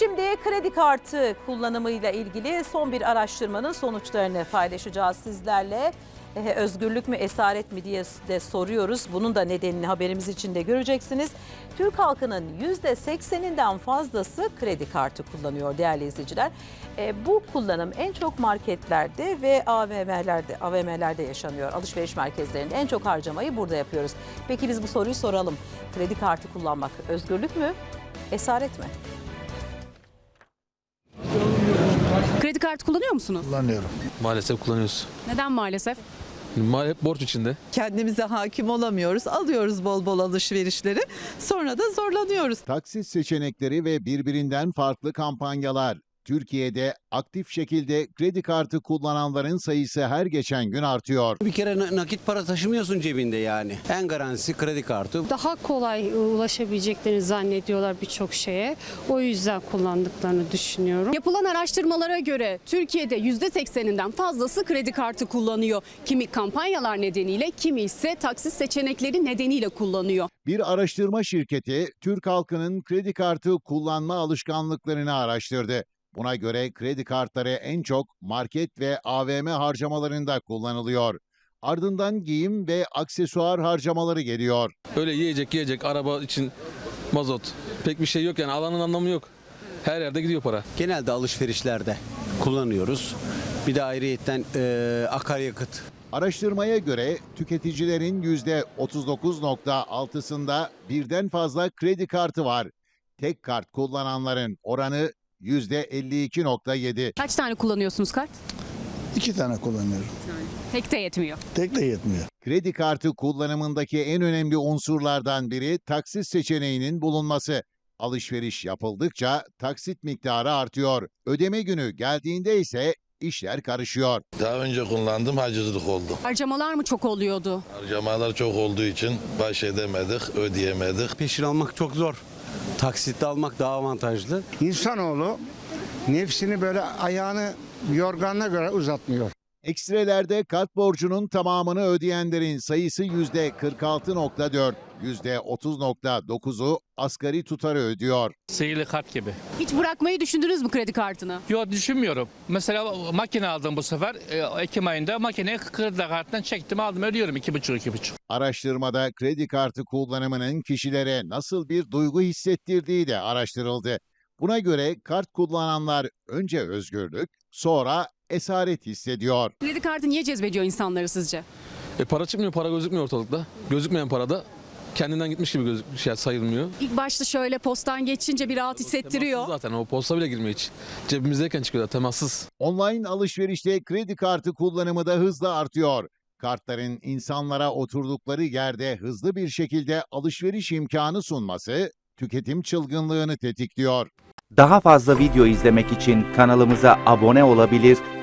Şimdi kredi kartı kullanımıyla ilgili son bir araştırmanın sonuçlarını paylaşacağız sizlerle. Ee, özgürlük mü esaret mi diye de soruyoruz. Bunun da nedenini haberimiz içinde göreceksiniz. Türk halkının %80'inden fazlası kredi kartı kullanıyor değerli izleyiciler. Ee, bu kullanım en çok marketlerde ve AVM'lerde AVM'lerde yaşanıyor. Alışveriş merkezlerinde en çok harcamayı burada yapıyoruz. Peki biz bu soruyu soralım. Kredi kartı kullanmak özgürlük mü? Esaret mi? Kredi kartı kullanıyor musunuz? kullanıyorum. Maalesef kullanıyoruz. Neden maalesef? Ma- Hep borç içinde. kendimize hakim olamıyoruz. Alıyoruz bol bol alışverişleri. Sonra da zorlanıyoruz. Taksit seçenekleri ve birbirinden farklı kampanyalar. Türkiye'de aktif şekilde kredi kartı kullananların sayısı her geçen gün artıyor. Bir kere na- nakit para taşımıyorsun cebinde yani. En garantisi kredi kartı. daha kolay ulaşabileceklerini zannediyorlar birçok şeye. O yüzden kullandıklarını düşünüyorum. Yapılan araştırmalara göre Türkiye'de %80'inden fazlası kredi kartı kullanıyor. Kimi kampanyalar nedeniyle, kimi ise taksit seçenekleri nedeniyle kullanıyor. Bir araştırma şirketi Türk halkının kredi kartı kullanma alışkanlıklarını araştırdı. Buna göre kredi kartları en çok market ve AVM harcamalarında kullanılıyor. Ardından giyim ve aksesuar harcamaları geliyor. Öyle yiyecek yiyecek araba için mazot. Pek bir şey yok yani alanın anlamı yok. Her yerde gidiyor para. Genelde alışverişlerde kullanıyoruz. Bir de ayrıyetten e, akaryakıt. Araştırmaya göre tüketicilerin %39.6'sında birden fazla kredi kartı var. Tek kart kullananların oranı %52.7. Kaç tane kullanıyorsunuz kart? İki tane kullanıyorum. Tek de yetmiyor. Tek de yetmiyor. Kredi kartı kullanımındaki en önemli unsurlardan biri taksit seçeneğinin bulunması. Alışveriş yapıldıkça taksit miktarı artıyor. Ödeme günü geldiğinde ise işler karışıyor. Daha önce kullandım hacizlik oldu. Harcamalar mı çok oluyordu? Harcamalar çok olduğu için baş edemedik, ödeyemedik. Peşin almak çok zor. Taksitle almak daha avantajlı. İnsanoğlu nefsini böyle ayağını yorganına göre uzatmıyor. Ekstrelerde kart borcunun tamamını ödeyenlerin sayısı %46.4, %30.9'u asgari tutarı ödüyor. Sihirli kart gibi. Hiç bırakmayı düşündünüz mü kredi kartını? Yok düşünmüyorum. Mesela makine aldım bu sefer. e, Ekim ayında makineyi kredi kartından çektim aldım ödüyorum iki buçuk iki buçuk. Araştırmada kredi kartı kullanımının kişilere nasıl bir duygu hissettirdiği de araştırıldı. Buna göre kart kullananlar önce özgürlük, sonra esaret hissediyor. Kredi kartı niye cezbediyor insanları sizce? E para çıkmıyor, para gözükmüyor ortalıkta. Gözükmeyen para da kendinden gitmiş gibi göz- şey sayılmıyor. İlk başta şöyle postan geçince bir rahat hissettiriyor. Temassız zaten o posta bile girmiyor hiç. Cebimizdeyken çıkıyor da temassız. Online alışverişte kredi kartı kullanımı da hızla artıyor. Kartların insanlara oturdukları yerde hızlı bir şekilde alışveriş imkanı sunması tüketim çılgınlığını tetikliyor. Daha fazla video izlemek için kanalımıza abone olabilir,